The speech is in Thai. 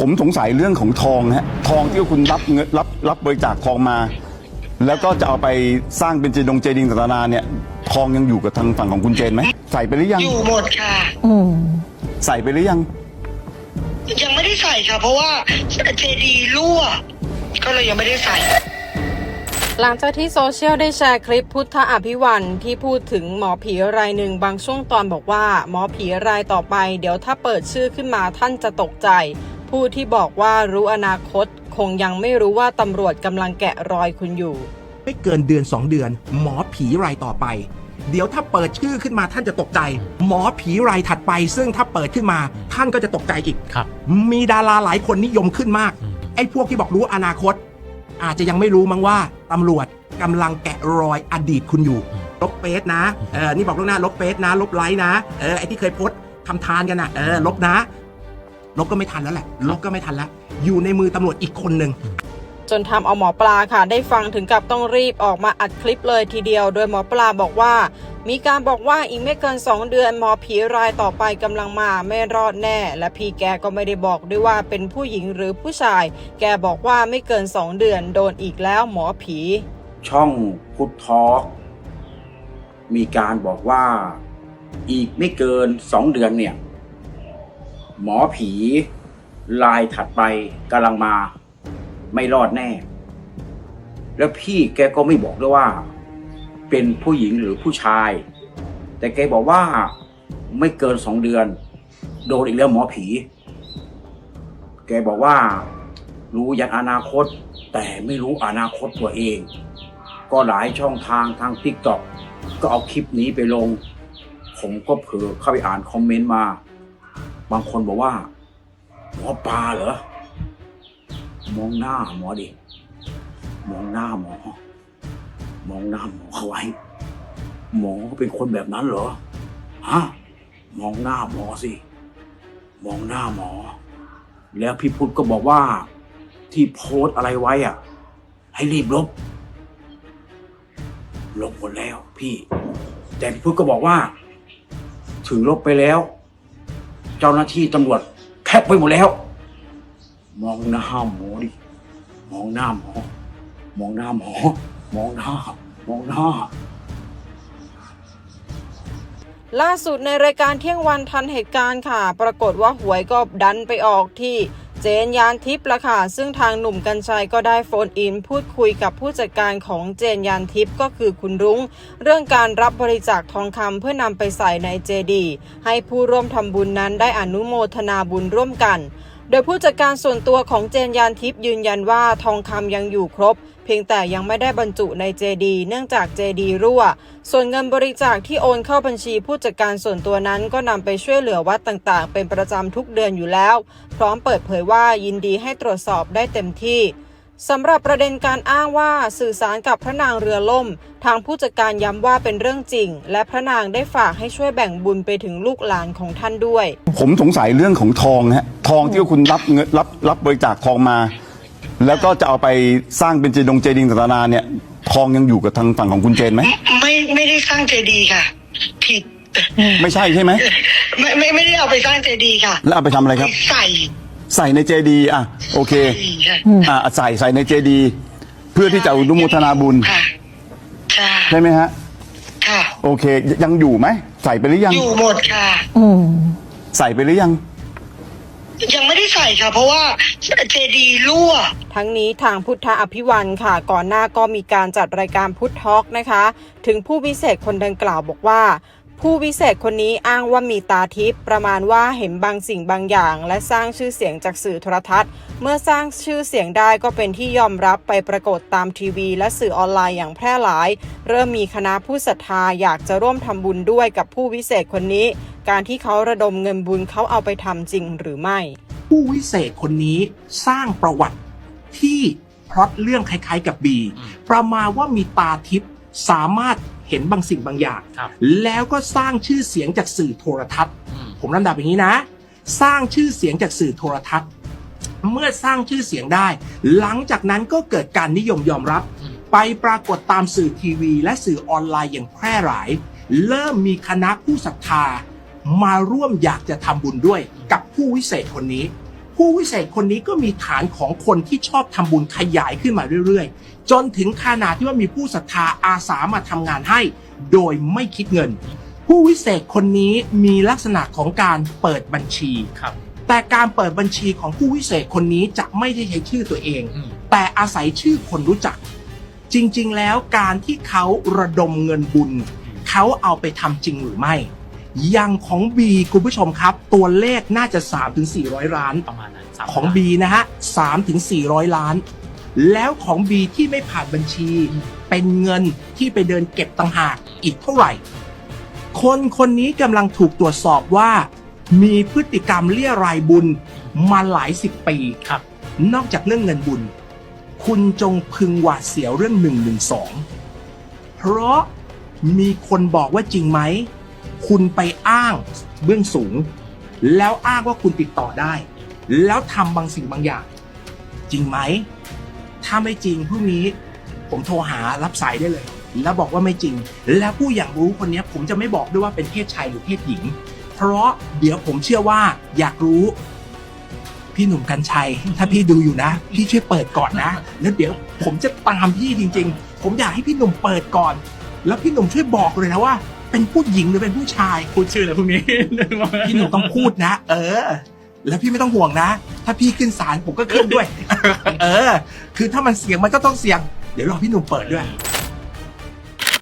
ผมสงสัยเรื่องของทองฮะทองที่คุณรับเงินรับรับบริจาคทองมา แล้วก็จะเอาไปสร้างเป็นเจดงเจดีย์ต่างๆนานาเนี่ยทองยังอยู่กับทางฝั่งของคุณเจนไหมใส่ไปหรือยัง อยู่หมดค่ะ อืมใส่ไปหรือยัง ยังไม่ได้ใส่ค่ะ เพราะว่าเจดีรั่ว ก็เลยยังไม่ได้ใส่ หลังจากที่โซเชียลได้แชร์คลิปพุทธอภิวันที่พูดถึงหมอผีรายหนึ่งบางช่วงตอนบอกว่า หมอผีรายต่อไป เดี๋ยวถ้าเปิดชื่อขึ้นมาท่านจะตกใจ ผู้ที่บอกว่ารู้อนาคตคงยังไม่รู้ว่าตำรวจกำลังแกะรอยคุณอยู่ ไม่เกินเดือน 2 เดือน หมอผีรายต่อไป เดี๋ยวถ้าเปิดชื่อขึ้นมาท่านจะตกใจ หมอผีรายถัดไป ซึ่งถ้าเปิดขึ้นมา ท่านก็จะตกใจอีก ครับ มีดาราหลายคนนิยมขึ้นมาก อืม ไอ้พวกที่บอกรู้อนาคต อาจจะยังไม่รู้มั้งว่าตำรวจกำลังแกะรอยอดีตคุณอยู่ ลบเฟซนะเออนี่บอกล่วงหน้าลบเฟซนะ ลบไลค์นะเออไอ้ที่เคยโพสต์ทำทานกันนะเออลบนะ ลบก็ไม่ทันแล้วแหละลบก็ไม่ทันแล้ว อยู่ในมือตำรวจอีกคนหนึ่งจนทำเอาหมอปลาค่ะได้ฟังถึงกับต้องรีบออกมาอัดคลิปเลยทีเดียว โดยหมอปลาบอกว่า มีการบอกว่าอีกไม่เกิน 2 เดือนหมอผีรายต่อไปกำลังมาไม่รอดแน่ และพี่แกก็ไม่ได้บอกด้วยว่าเป็นผู้หญิงหรือผู้ชาย แกบอกว่าไม่เกิน 2 เดือนโดนอีกแล้วหมอผี ช่องพุทธทอล์กมีการบอกว่าอีกไม่เกินสองเดือนเนี่ย หมอผีลายถัดไปกำลังมา ไม่รอดแน่ แล้วพี่แกก็ไม่บอกด้วยว่า เป็นผู้หญิงหรือผู้ชาย แต่แกบอกว่าไม่เกินสองเดือน โดนอีกแล้วหมอผี แกบอกว่า รู้ยันอนาคต แต่ไม่รู้อนาคตตัวเอง ก็หลายช่องทางทางทิกตอกก็เอาคลิปนี้ไปลง ผมก็เผลอเข้าไปอ่านคอมเมนต์มา บางคนบอกว่า หมอปลาเหรอ มองหน้าหมอดิ มองหน้าหมอ มองหน้าหมอเขาไว้ หมอเป็นคนแบบนั้นเหรอ ฮะ มองหน้าหมอสิ มองหน้าหมอ แล้วพี่พุทธก็บอกว่า ที่โพสอะไรไว้อะ ให้รีบลบ ลบหมดแล้ว พี่ แต่พี่พุทธก็บอกว่า ถึงลบไปแล้ว เจ้าหน้าที่ตำรวจแคปไปหมดแล้ว มองหน้าหมอดิ มองหน้าหมอ มองหน้าหมอ มองหน้า มองหน้า ล่าสุดในรายการเที่ยงวันทันเหตุการณ์ค่ะ ปรากฏว่าหวยก็ดันไปออกที่ เจนยานทิพย์ละค่ะ ซึ่งทางหนุ่มกัญชัยก็ได้โฟนอิน พูดคุยกับผู้จัดการของเจนยานทิพย์ก็คือคุณรุง้ง เรื่องการรับบริจาคทองคำเพื่อนำไปใส่ในเจดี ให้ผู้ร่วมทำบุญนั้นได้อนุโมทนาบุญร่วมกัน โดยผู้จัดการส่วนตัวของเจนยานทิพย์ยืนยันว่าทองคำยังอยู่ครบ เพียงแต่ยังไม่ได้บรรจุในเจดีเนื่องจากเจดีรั่ว ส่วนเงินบริจาคที่โอนเข้าบัญชีผู้จัดการส่วนตัวนั้นก็นำไปช่วยเหลือวัดต่างๆ เป็นประจำทุกเดือนอยู่แล้ว พร้อมเปิดเผยว่ายินดีให้ตรวจสอบได้เต็มที่สำหรับประเด็นการอ้างว่าสื่อสารกับพระนางเรือล่ม ทางผู้จัดการย้ำว่าเป็นเรื่องจริง และพระนางได้ฝากให้ช่วยแบ่งบุญไปถึงลูกหลานของท่านด้วย ผมสงสัยเรื่องของทองฮะทองที่คุณรับเงินรับรับบริจาคทองมา แล้วก็จะเอาไปสร้างเป็นเจดงเจดีย์ต่างๆนานาเนี่ยทองยังอยู่กับทางฝั่งของคุณเจนไหมไม่ไม่ได้สร้างเจดีย์ค่ะ ผิดไม่ใช่ใช่ไหมไม่ไม่ไม่ได้เอาไปสร้างเจดีย์ค่ะ แล้วเอาไปทำอะไรครับไปใส่ใส่ในเจดีย์อะโอเคค่ะอ่าใส่ใส่ในเจดีย์เพื่อที่จะอนุโมทนาบุญค่ะใช่ใช่ไหมฮะค่ะ โอเคยังอยู่ไหมใส่ไปหรือยังอยู่หมดค่ะ อืม ใส่ไปหรือยัง ยังไม่ได้ใส่ค่ะ เพราะว่าเจดีรั่ว ทั้งนี้ทางพุทธอภิวันค่ะ ก่อนหน้าก็มีการจัดรายการพุทธทอกนะคะ ถึงผู้วิเศษคนดังกล่าวบอกว่า ผู้วิเศษคนนี้อ้างว่ามีตาทิพย์ประมาณว่าเห็นบางสิ่งบางอย่าง และสร้างชื่อเสียงจากสื่อโทรทัศน์ เมื่อสร้างชื่อเสียงได้ก็เป็นที่ยอมรับไปปรากฏตามทีวี และสื่อออนไลน์อย่างแพร่หลาย เริ่มมีคณะผู้ศรัทธาอยากจะร่วมทำบุญด้วยกับผู้วิเศษคนนี้ การที่เขาระดมเงินบุญเขาเอาไปทำจริงหรือไม่ ผู้วิเศษคนนี้สร้างประวัติที่พล็อตเรื่องคล้ายๆกับบีอืมประมาณว่ามีตาทิพย์สามารถ เห็นบางสิ่งบางอย่าง ครับ แล้วก็สร้างชื่อเสียงจากสื่อโทรทัศน์ อืม ผมลำดับอย่างนี้นะ สร้างชื่อเสียงจากสื่อโทรทัศน์ เมื่อสร้างชื่อเสียงได้ หลังจากนั้นก็เกิดการนิยมยอมรับ อืม ไปปรากฏตามสื่อทีวี และสื่อออนไลน์อย่างแพร่หลาย เริ่มมีคณะผู้ศรัทธามาร่วมอยากจะทำบุญด้วยกับผู้วิเศษคนนี้ ผผู้วิเศษคนนี้ก็มีฐานของคนที่ชอบทำบุญขยายขึ้นมาเรื่อยๆ จนถึงขนาดที่ว่ามีผู้ศรัทธาอาสามาทำงานให้ โดยไม่คิดเงิน ผู้วิเศษคนนี้มีลักษณะของการเปิดบัญชีครับ แต่การเปิดบัญชีของผู้วิเศษคนนี้จะไม่ได้ใช้ชื่อตัวเองอืมแต่อาศัยชื่อคนรู้จัก จริงๆ แล้วการที่เขาระดมเงินบุญ เขาเอาไปทำจริงหรือไม่ อย่างของบีคุณผู้ชมครับ ตัวเลขน่าจะ 3-400 ล้าน ประมาณนั้นสามของล้าน B นะฮะ3ถึง400 ล้าน แล้วของ B ที่ไม่ผ่านบัญชี เป็นเงินที่ไปเดินเก็บต่างหากอีกเท่าไหร่ คนคนนี้กำลังถูกตรวจสอบว่า มีพฤติกรรมเลี่ยรายบุญมาหลายสิบปีครับ นอกจากเรื่องเงินบุญ คุณจงพึงหวาดเสียวเรื่องหนึ่งหนึ่งสองเพราะมีคนบอกว่าจริงไหม คุณไปอ้างเบื้องสูง แล้วอ้างว่าคุณติดต่อได้ แล้วทำบางสิ่งบางอย่าง จริงไหม ถ้าไม่จริงพรุ่งนี้ผมโทรหารับสายได้เลย แล้วบอกว่าไม่จริง แล้วผู้อย่างรู้คนนี้ผมจะไม่บอกด้วยว่าเป็นเพศชายหรือเพศหญิง เพราะเดี๋ยวผมเชื่อว่าอยากรู้ พี่หนุ่มกัญชัย ถ้าพี่ดูอยู่นะ พี่ช่วยเปิดก่อนนะ แล้วเดี๋ยวผมจะตามพี่จริง ๆ ผมอยากให้พี่หนุ่มเปิดก่อน แล้วพี่หนุ่มช่วยบอกเลยนะว่า เป็นผู้หญิงหรือเป็นผู้ชาย พูดชื่อเลยพรุ่งนี้ พี่หนุ่มต้องพูดนะ เออ แล้วพี่ไม่ต้องห่วงนะ ถ้าพี่ขึ้นศาลผมก็ขึ้นด้วย เออ คือถ้ามันเสียงมันก็ต้องเสียง เดี๋ยวรอพี่หนุ่มเปิดด้วย